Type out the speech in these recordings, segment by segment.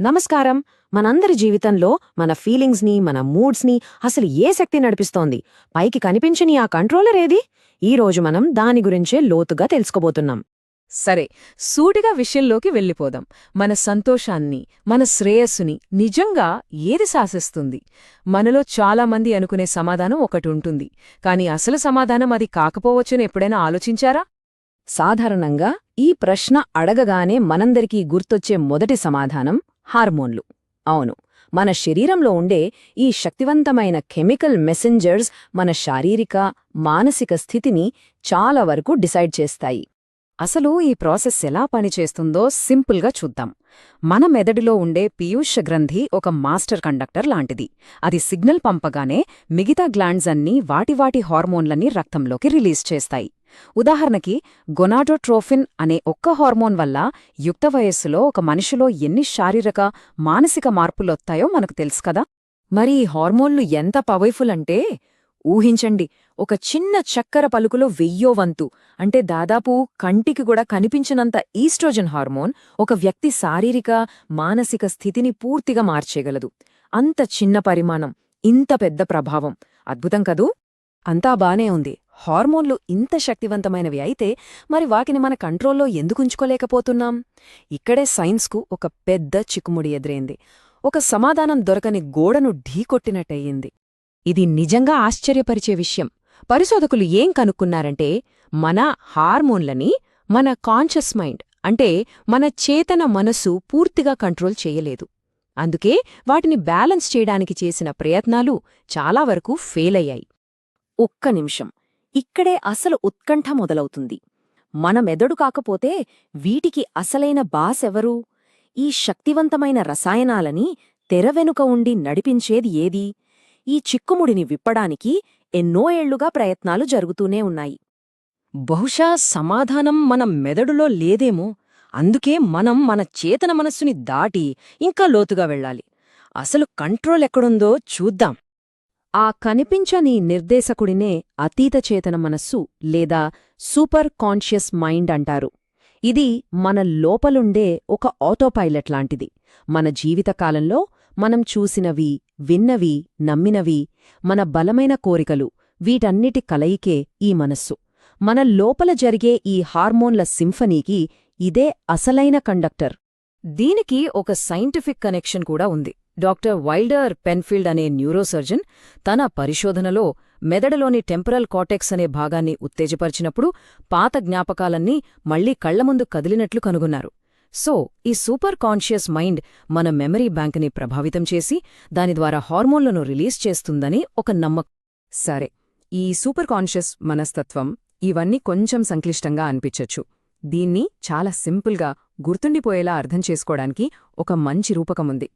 నమస్కారం. మనందరి జీవితంలో మన ఫీలింగ్స్ని మన మూడ్స్ని అసలు ఏ శక్తి నడిపిస్తోంది? పైకి కనిపించని ఆ కంట్రోలర్ ఏది? ఈ రోజు మనం దాని గురించే లోతుగా తెలుసుకోబోతున్నాం. సరే సూటిగా విషయంలోకి వెళ్ళిపోదాం. మన సంతోషాన్ని మన శ్రేయస్సుని నిజంగా ఏది శాసిస్తుంది మనలో చాలామంది అనుకునే సమాధానం ఒకటి ఉంటుంది. కాని అసలు సమాధానం అది కాకపోవచ్చని ఎప్పుడైనా ఆలోచించారా? సాధారణంగా ఈ ప్రశ్న అడగగానే మనందరికీ గుర్తొచ్చే మొదటి సమాధానం హార్మోన్లు. అవును మన శరీరంలో ఉండే ఈ శక్తివంతమైన కెమికల్ మెసెంజర్స్ మన శారీరక మానసిక స్థితిని చాలా వరకు డిసైడ్ చేస్తాయి. అసలు ఈ ప్రాసెస్ ఎలా పనిచేస్తుందో సింపుల్గా చూద్దాం. మన మెదడులో ఉండే పీయూష గ్రంథి ఒక మాస్టర్ కండక్టర్ లాంటిది. అది సిగ్నల్ పంపగానే మిగతా గ్లాండ్స్ అన్నీ వాటివాటి హార్మోన్లన్నీ రక్తంలోకి రిలీజ్ చేస్తాయి. ఉదాహరణకి గొనాడోట్రోఫిన్ అనే ఒక్క హార్మోన్ వల్ల యుక్త వయస్సులో ఒక మనిషిలో ఎన్ని శారీరక మానసిక మార్పులొత్తాయో మనకు తెలుసు కదా. మరి ఈ హార్మోన్లు ఎంత పవర్ఫుల్ అంటే ఊహించండి ఒక చిన్న చక్కెర పలుకులో వెయ్యో వంతు అంటే దాదాపు కంటికి కూడా కనిపించినంత ఈస్ట్రోజన్ హార్మోన్ ఒక వ్యక్తి శారీరక మానసిక స్థితిని పూర్తిగా మార్చేయగలదు. అంత చిన్న పరిమాణం ఇంత పెద్ద ప్రభావం. అద్భుతం కదూ? అంతా బానే ఉంది. హార్మోన్లు ఇంత శక్తివంతమైనవి అయితే మరి వాటిని మన కంట్రోల్లో ఎందుకుంచుకోలేకపోతున్నాం ఇక్కడే సైన్స్కు ఒక పెద్ద చిక్కుముడి ఎదురైంది. ఒక సమాధానం దొరకని గోడను ఢీకొట్టినట్టయింది. ఇది నిజంగా ఆశ్చర్యపరిచే విషయం. పరిశోధకులు ఏం కనుక్కున్నారంటే మన హార్మోన్లని మన కాన్షియస్ మైండ్ అంటే మన చేతన మనస్సు పూర్తిగా కంట్రోల్ చేయలేదు. అందుకే వాటిని బ్యాలెన్స్ చేయడానికి చేసిన ప్రయత్నాలు చాలా వరకు ఫెయిలయ్యాయి. ఒక్క నిమిషం. ఇక్కడే అసలు ఉత్కంఠ మొదలవుతుంది. మన మెదడు కాకపోతే వీటికి అసలైన బాసెవరు? ఈ శక్తివంతమైన రసాయనాలని తెరవెనుక ఉండి నడిపించేది ఏది? ఈ చిక్కుముడిని విప్పడానికి ఎన్నో ఏళ్ళుగా ప్రయత్నాలు జరుగుతూనే ఉన్నాయి. బహుశా సమాధానం మన మెదడులో లేదేమో? అందుకే మనం మన చేతన మనస్సుని దాటి ఇంకా లోతుగా వెళ్ళాలి. అసలు కంట్రోల్ ఎక్కడుందో చూద్దాం. ఆ కనిపించని నిర్దేశకుడినే అతీత చేతన మనస్సు లేదా సూపర్ కాన్షియస్ మైండ్ అంటారు. ఇది మన లోపలుండే ఒక ఆటోపైలట్ లాంటిది. మన జీవితకాలంలో మనం చూసినవి విన్నవి నమ్మినవి మన బలమైన కోరికలు వీటన్నిటి కలయికే ఈ మనస్సు. మన లోపల జరిగే ఈ హార్మోన్ల సింఫనీకి ఇదే అసలైన కండక్టర్. దీనికి ఒక సైంటిఫిక్ కనెక్షన్ కూడా ఉంది. డాక్టర్ వైల్డర్ పెన్ఫీల్డ్ అనే న్యూరోసర్జన్ తన పరిశోధనలో మెదడులోని టెంపరల్ కాటెక్స్ అనే భాగాన్ని ఉత్తేజపరిచినప్పుడు పాత జ్ఞాపకాలన్నీ మళ్ళీ కళ్ళముందు కదిలినట్లు కనుగొన్నారు. సో ఈ సూపర్ కాన్షియస్ మైండ్ మన మెమరీ బ్యాంక్ని ప్రభావితం చేసి దాని ద్వారా హార్మోన్లను రిలీజ్ చేస్తుందని ఒక నమ్మకం. సరే ఈ సూపర్ కాన్షియస్ మనస్తత్వం ఇవన్నీ కొంచెం సంక్లిష్టంగా అనిపించొచ్చు. దీన్ని చాలా సింపుల్గా గుర్తుండిపోయేలా అర్థం చేసుకోవడానికి ఒక మంచి రూపకముంది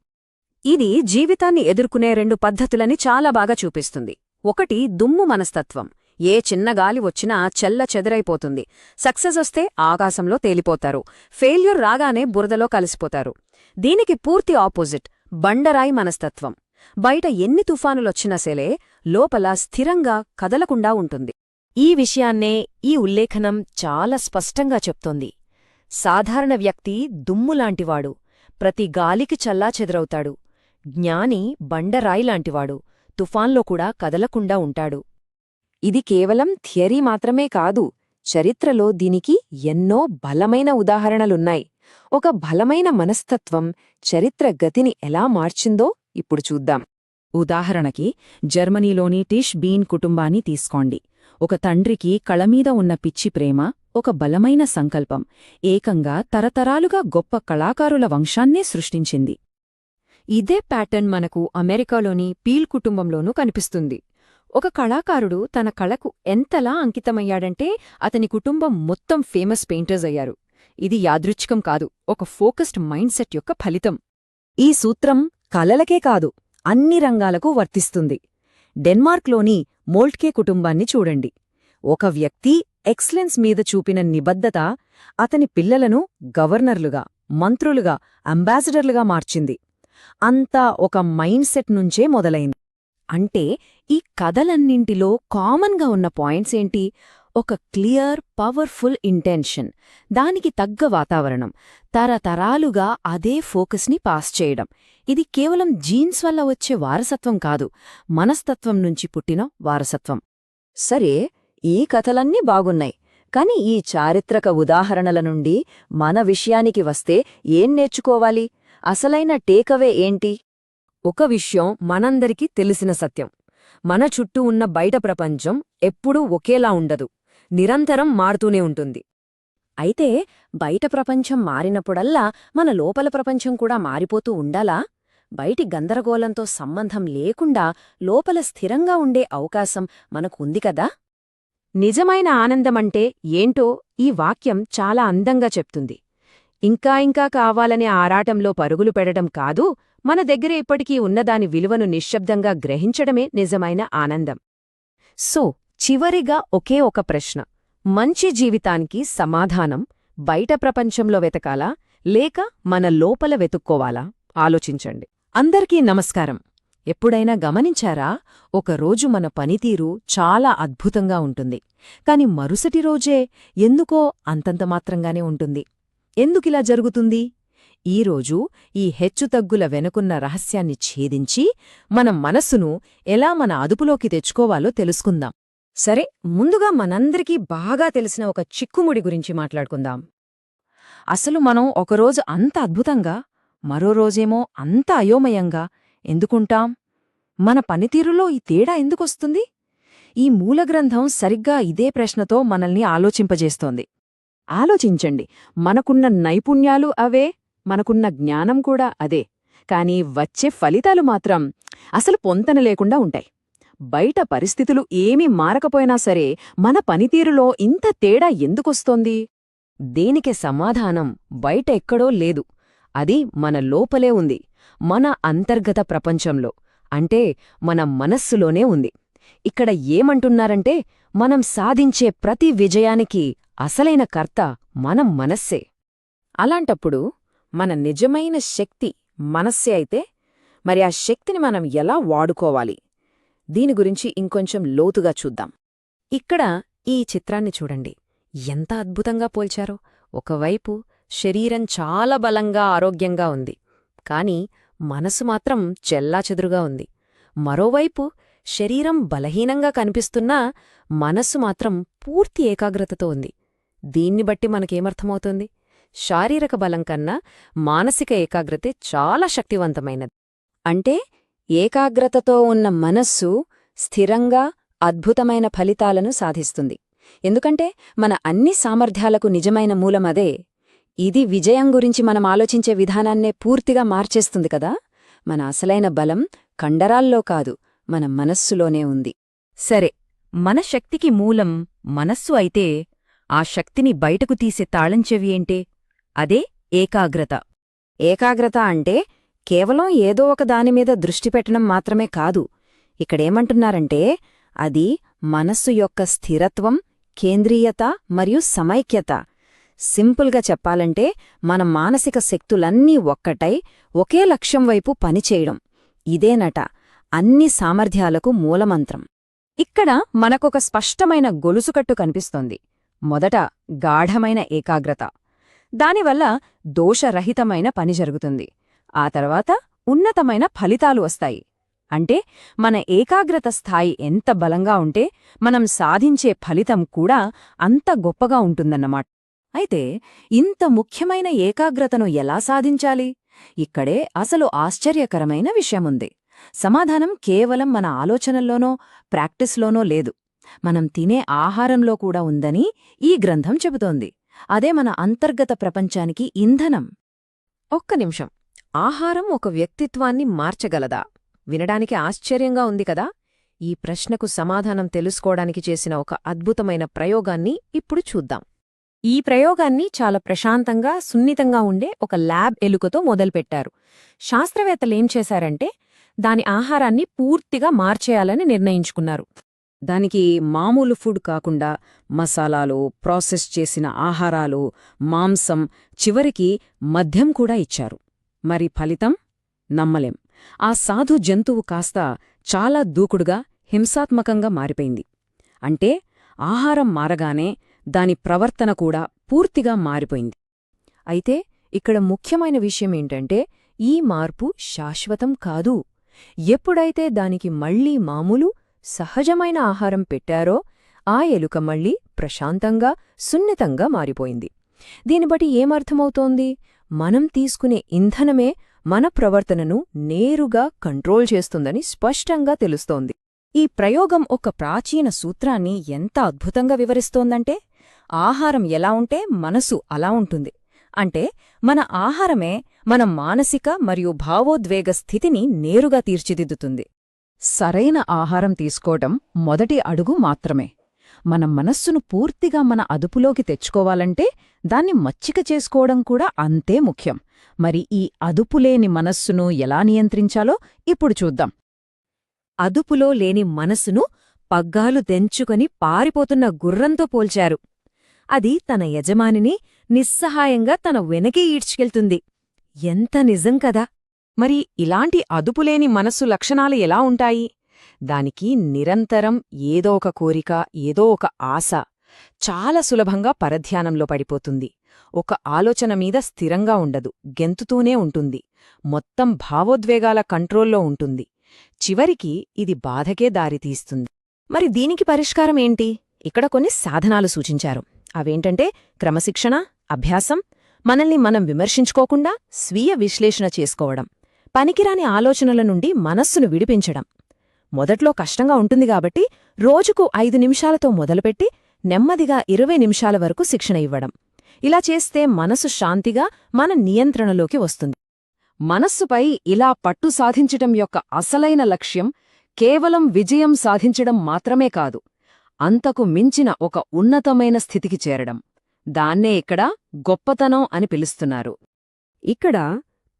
ఇది జీవితాన్ని ఎదుర్కొనే రెండు పద్ధతులని చాలా బాగా చూపిస్తుంది. ఒకటి దుమ్ము మనస్తత్వం. ఏ చిన్న గాలి వచ్చినా చెల్ల చెదరైపోతుంది. సక్సెస్ వస్తే ఆకాశంలో తేలిపోతారు. ఫెయిల్యూర్ రాగానే బురదలో కలిసిపోతారు. దీనికి పూర్తి ఆపోజిట్ బండరాయి మనస్తత్వం. బయట ఎన్ని తుఫానులొచ్చినా సెలే లోపల స్థిరంగా కదలకుండా ఉంటుంది. ఈ విషయాన్నే ఈ ఉల్లేఖనం చాలా స్పష్టంగా చెప్తోంది. సాధారణ వ్యక్తి దుమ్ములాంటివాడు ప్రతి గాలికి చల్లా చెదరవుతాడు. జ్ఞాని బండరాయిలాంటివాడు. తుఫాన్లో కూడా కదలకుండా ఉంటాడు. ఇది కేవలం థియరీ మాత్రమే కాదు చరిత్రలో దీనికి ఎన్నో బలమైన ఉదాహరణలున్నాయి. ఒక బలమైన మనస్తత్వం చరిత్ర గతిని ఎలా మార్చిందో ఇప్పుడు చూద్దాం. ఉదాహరణకి జర్మనీలోని టిష్ బీన్ కుటుంబాన్ని తీసుకోండి. ఒక తండ్రికి కళమీద ఉన్న పిచ్చి ప్రేమ ఒక బలమైన సంకల్పం ఏకంగా తరతరాలుగా గొప్ప కళాకారుల వంశాన్నే సృష్టించింది. ఇదే ప్యాటర్న్ మనకు అమెరికాలోని పీల్ కుటుంబంలోనూ కనిపిస్తుంది. ఒక కళాకారుడు తన కళకు ఎంతలా అంకితమయ్యాడంటే అతని కుటుంబం మొత్తం ఫేమస్ పెయింటర్స్ అయ్యారు. ఇది యాదృచ్ఛికం కాదు ఒక ఫోకస్డ్ మైండ్సెట్ యొక్క ఫలితం. ఈ సూత్రం కళలకే కాదు అన్ని రంగాలకు వర్తిస్తుంది. డెన్మార్క్లోని మోల్ట్కే కుటుంబాన్ని చూడండి. ఒక వ్యక్తి ఎక్సలెన్స్ మీద చూపిన నిబద్ధత అతని పిల్లలను గవర్నర్లుగా మంత్రులుగా అంబాసిడర్లుగా మార్చింది. అంతా ఒక మైండ్ సెట్ నుంచే మొదలైంది. అంటే ఈ కథలన్నింటిలో కామన్గా ఉన్న పాయింట్స్ ఏంటి? ఒక క్లియర్ పవర్ఫుల్ ఇంటెన్షన్ దానికి తగ్గ వాతావరణం తరతరాలుగా అదే ఫోకస్ని పాస్ చేయడం. ఇది కేవలం జీన్స్ వల్ల వచ్చే వారసత్వం కాదు మనస్తత్వం నుంచి పుట్టిన వారసత్వం. సరే ఈ కథలన్నీ బాగున్నాయి. కాని ఈ చారిత్రక ఉదాహరణల నుండి మన విషయానికి వస్తే ఏం నేర్చుకోవాలి? అసలైన టేకవే ఏంటి? ఒక విషయం మనందరికీ తెలిసిన సత్యం. మన చుట్టూ ఉన్న బయట ప్రపంచం ఎప్పుడూ ఒకేలా ఉండదు. నిరంతరం మారుతూనే ఉంటుంది. అయితే బయట ప్రపంచం మారినప్పుడల్లా మన లోపల ప్రపంచం కూడా మారిపోతూ ఉండాలా? బయటి గందరగోళంతో సంబంధం లేకుండా లోపల స్థిరంగా ఉండే అవకాశం మనకుంది కదా? నిజమైన ఆనందమంటే ఏంటో ఈ వాక్యం చాలా అందంగా చెప్తుంది. ఇంకా ఇంకా కావాలనే ఆరాటంలో పరుగులు పెడడం కాదు మన దగ్గర ఇప్పటికీ ఉన్నదాని విలువను నిశ్శబ్దంగా గ్రహించడమే నిజమైన ఆనందం. సో చివరిగా ఒకే ఒక ప్రశ్న. మంచి జీవితానికి సమాధానం బయట ప్రపంచంలో వెతకాలా లేక మన లోపల వెతుక్కోవాలా? ఆలోచించండి. అందరికీ నమస్కారం. ఎప్పుడైనా గమనించారా? ఒకరోజు మన పనితీరు చాలా అద్భుతంగా ఉంటుంది. కాని మరుసటి రోజే ఎందుకో అంతంత మాత్రంగానే ఉంటుంది. ఎందుకిలా జరుగుతుంది? ఈరోజు ఈ హెచ్చుతగ్గుల వెనుకున్న రహస్యాన్ని ఛేదించి మన మనస్సును ఎలా మన అదుపులోకి తెచ్చుకోవాలో తెలుసుకుందాం. సరే ముందుగా మనందరికీ బాగా తెలిసిన ఒక చిక్కుముడి గురించి మాట్లాడుకుందాం. అసలు మనం ఒకరోజు అంత అద్భుతంగా మరో రోజేమో అంత అయోమయంగా ఎందుకుంటాం? మన పనితీరులో ఈ తేడా ఎందుకొస్తుంది? ఈ మూలగ్రంథం సరిగ్గా ఇదే ప్రశ్నతో మనల్ని ఆలోచింపజేస్తోంది. ఆలోచించండి. మనకున్న నైపుణ్యాలు అవే మనకున్న జ్ఞానం కూడా అదే. కానీ వచ్చే ఫలితాలు మాత్రం అసలు పొంతన లేకుండా ఉంటాయి. బయట పరిస్థితులు ఏమీ మారకపోయినా సరే మన పనితీరులో ఇంత తేడా ఎందుకొస్తోంది? దేనికి సమాధానం బయట ఎక్కడో లేదు. అది మన లోపలే ఉంది. మన అంతర్గత ప్రపంచంలో. అంటే మన మనస్సులోనే ఉంది. ఇక్కడ ఏమంటున్నారంటే మనం సాధించే ప్రతి విజయానికి అసలైన కర్త మనం మనస్సే. అలాంటప్పుడు మన నిజమైన శక్తి మనస్సే అయితే మరి ఆ శక్తిని మనం ఎలా వాడుకోవాలి? దీని గురించి ఇంకొంచెం లోతుగా చూద్దాం. ఇక్కడ ఈ చిత్రాన్ని చూడండి. ఎంత అద్భుతంగా పోల్చారో. ఒకవైపు శరీరం చాలా బలంగా ఆరోగ్యంగా ఉంది. కాని మనసు మాత్రం చెల్లాచెదురుగా ఉంది. మరోవైపు శరీరం బలహీనంగా కనిపిస్తున్నా మనస్సు మాత్రం పూర్తి ఏకాగ్రతతో ఉంది. దీన్ని బట్టి మనకేమర్థమవుతుంది? శారీరక బలం కన్నా మానసిక ఏకాగ్రతే చాలా శక్తివంతమైనది. అంటే ఏకాగ్రతతో ఉన్న మనస్సు స్థిరంగా అద్భుతమైన ఫలితాలను సాధిస్తుంది. ఎందుకంటే మన అన్ని సామర్థ్యాలకు నిజమైన మూలమదే ఇది విజయం గురించి మనం ఆలోచించే విధానాన్నే పూర్తిగా మార్చేస్తుంది కదా? మన అసలైన బలం కండరాల్లో కాదు మన మనస్సులోనే ఉంది. సరే మన శక్తికి మూలం మనస్సు అయితే ఆ శక్తిని బయటకు తీసే తాళంచెవి ఏంటే? అదే ఏకాగ్రత. ఏకాగ్రత అంటే కేవలం ఏదో ఒక దానిమీద దృష్టి పెట్టడం మాత్రమే కాదు. ఇక్కడేమంటున్నారంటే అది మనస్సు యొక్క స్థిరత్వం కేంద్రీయత మరియు సమైక్యత. సింపుల్గా చెప్పాలంటే మన మానసిక శక్తులన్నీ ఒక్కటై ఒకే లక్ష్యం వైపు పనిచేయడం. ఇదేనట అన్ని సామర్థ్యాలకు మూలమంత్రం. ఇక్కడ మనకొక స్పష్టమైన గొలుసుకట్టు కనిపిస్తోంది. మొదట గాఢమైన ఏకాగ్రత. దానివల్ల దోషరహితమైన పని జరుగుతుంది. ఆ తర్వాత ఉన్నతమైన ఫలితాలు వస్తాయి. అంటే మన ఏకాగ్రత స్థాయి ఎంత బలంగా ఉంటే మనం సాధించే ఫలితం కూడా అంత గొప్పగా ఉంటుందన్నమాట. అయితే ఇంత ముఖ్యమైన ఏకాగ్రతను ఎలా సాధించాలి? ఇక్కడే అసలు ఆశ్చర్యకరమైన విషయముంది. సమాధానం కేవలం మన ఆలోచనల్లోనో ప్రాక్టీస్లోనో లేదు. మనం తినే ఆహారంలో కూడా ఉందని ఈ గ్రంథం చెబుతోంది. అదే మన అంతర్గత ప్రపంచానికి ఇంధనం. ఒక్క నిమిషం. ఆహారం ఒక వ్యక్తిత్వాన్ని మార్చగలదా? వినడానికి ఆశ్చర్యంగా ఉంది కదా? ఈ ప్రశ్నకు సమాధానం తెలుసుకోవడానికి చేసిన ఒక అద్భుతమైన ప్రయోగాన్ని ఇప్పుడు చూద్దాం. ఈ ప్రయోగాన్ని చాలా ప్రశాంతంగా సున్నితంగా ఉండే ఒక ల్యాబ్ ఎలుకతో మొదలుపెట్టారు. శాస్త్రవేత్తలేం చేశారంటే దాని ఆహారాన్ని పూర్తిగా మార్చేయాలని నిర్ణయించుకున్నారు. దానికి మామూలు ఫుడ్ కాకుండా మసాలాలు ప్రాసెస్ చేసిన ఆహారాలు మాంసం చివరికి మద్యం కూడా ఇచ్చారు. మరి ఫలితం? నమ్మలేం. ఆ సాధు జంతువు కాస్త చాలా దూకుడుగా హింసాత్మకంగా మారిపోయింది. అంటే ఆహారం మారగానే దాని ప్రవర్తన కూడా పూర్తిగా మారిపోయింది. అయితే ఇక్కడ ముఖ్యమైన విషయం ఏంటంటే ఈ మార్పు శాశ్వతం కాదు. ఎప్పుడైతే దానికి మళ్ళీ మామూలు సహజమైన ఆహారం పెట్టారో ఆ ఎలుక మళ్ళీ ప్రశాంతంగా సున్నితంగా మారిపోయింది. దీని బట్టి ఏమర్థమవుతోంది? మనం తీసుకునే ఇంధనమే మన ప్రవర్తనను నేరుగా కంట్రోల్ చేస్తుందని స్పష్టంగా తెలుస్తోంది. ఈ ప్రయోగం ఒక ప్రాచీన సూత్రాన్ని ఎంత అద్భుతంగా వివరిస్తోందంటే ఆహారం ఎలా ఉంటే మనసు అలా ఉంటుంది. అంటే మన ఆహారమే మన మానసిక మరియు భావోద్వేగ స్థితిని నేరుగా తీర్చిదిద్దుతుంది. సరైన ఆహారం తీసుకోవటం మొదటి అడుగు మాత్రమే. మన మనస్సును పూర్తిగా మన అదుపులోకి తెచ్చుకోవాలంటే దాన్ని మచ్చిక చేసుకోవడం కూడా అంతే ముఖ్యం. మరి ఈ అదుపులేని మనస్సును ఎలా నియంత్రించాలో ఇప్పుడు చూద్దాం. అదుపులో లేని మనస్సును పగ్గాలు తెంచుకొని పారిపోతున్న గుర్రంతో పోల్చారు. అది తన యజమానిని నిస్సహాయంగా తన వెనకే ఈడ్చుకెళ్తుంది. ఎంత నిజం కదా! మరి ఇలాంటి అదుపులేని మనస్సు లక్షణాలు ఎలా ఉంటాయి? దానికి నిరంతరం ఏదో ఒక కోరిక ఏదో ఒక ఆశ చాలా సులభంగా పరధ్యానంలో పడిపోతుంది. ఒక ఆలోచన మీద స్థిరంగా ఉండదు గెంతుతూనే ఉంటుంది మొత్తం భావోద్వేగాల కంట్రోల్లో ఉంటుంది. చివరికి ఇది బాధకే దారితీస్తుంది మరి దీనికి పరిష్కారం ఏంటి? ఇక్కడ కొన్ని సాధనాలు సూచించారు. అవేంటంటే క్రమశిక్షణ అభ్యాసం మనల్ని మనం విమర్శించుకోకుండా స్వీయ విశ్లేషణ చేసుకోవడం. పనికిరాని ఆలోచనల నుండి మనస్సును విడిపించడం. మొదట్లో కష్టంగా ఉంటుంది కాబట్టి రోజుకు ఐదు నిమిషాలతో మొదలుపెట్టి నెమ్మదిగా ఇరవై నిమిషాల వరకు శిక్షణ ఇవ్వడం. ఇలా చేస్తే మనసు శాంతిగా మన నియంత్రణలోకి వస్తుంది. మనస్సుపై ఇలా పట్టు సాధించటం యొక్క అసలైన లక్ష్యం కేవలం విజయం సాధించడం మాత్రమే కాదు అంతకు మించిన ఒక ఉన్నతమైన స్థితికి చేరడం. దాన్నే ఇక్కడ గొప్పతనం అని పిలుస్తున్నారు. ఇక్కడ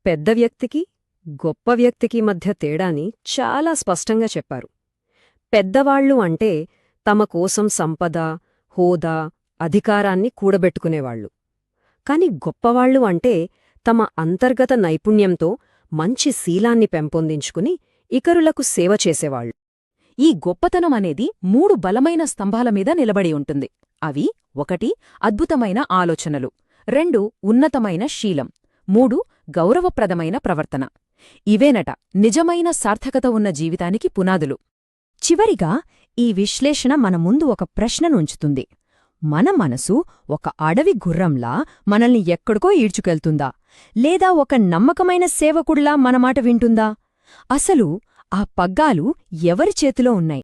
పెద్ద వ్యక్తికి గొప్ప వ్యక్తికి మధ్య తేడాని చాలా స్పష్టంగా చెప్పారు. పెద్దవాళ్ళు అంటే తమ కోసం సంపద హోదా అధికారాన్ని కూడబెట్టుకునేవాళ్ళు కాని గొప్పవాళ్ళు అంటే తమ అంతర్గత నైపుణ్యంతో మంచి శీలాన్ని పెంపొందించుకుని ఇతరులకు సేవ చేసేవాళ్ళు ఈ గొప్పతనం అనేది మూడు బలమైన స్తంభాల మీద నిలబడి ఉంటుంది. అవి ఒకటి అద్భుతమైన ఆలోచనలు. రెండు ఉన్నతమైన శీలం. మూడు గౌరవప్రదమైన ప్రవర్తన. ఇవేనట నిజమైన సార్థకత ఉన్న జీవితానికి పునాదులు. చివరిగా ఈ విశ్లేషణ మన ముందు ఒక ప్రశ్ననుంచుతుంది. మన మనసు ఒక అడవి గుర్రంలా మనల్ని ఎక్కడికో ఈడ్చుకెళ్తుందా? లేదా ఒక నమ్మకమైన సేవకుడిలా మన మాట వింటుందా? అసలు ఆ పగ్గాలు ఎవరి చేతిలో ఉన్నాయి?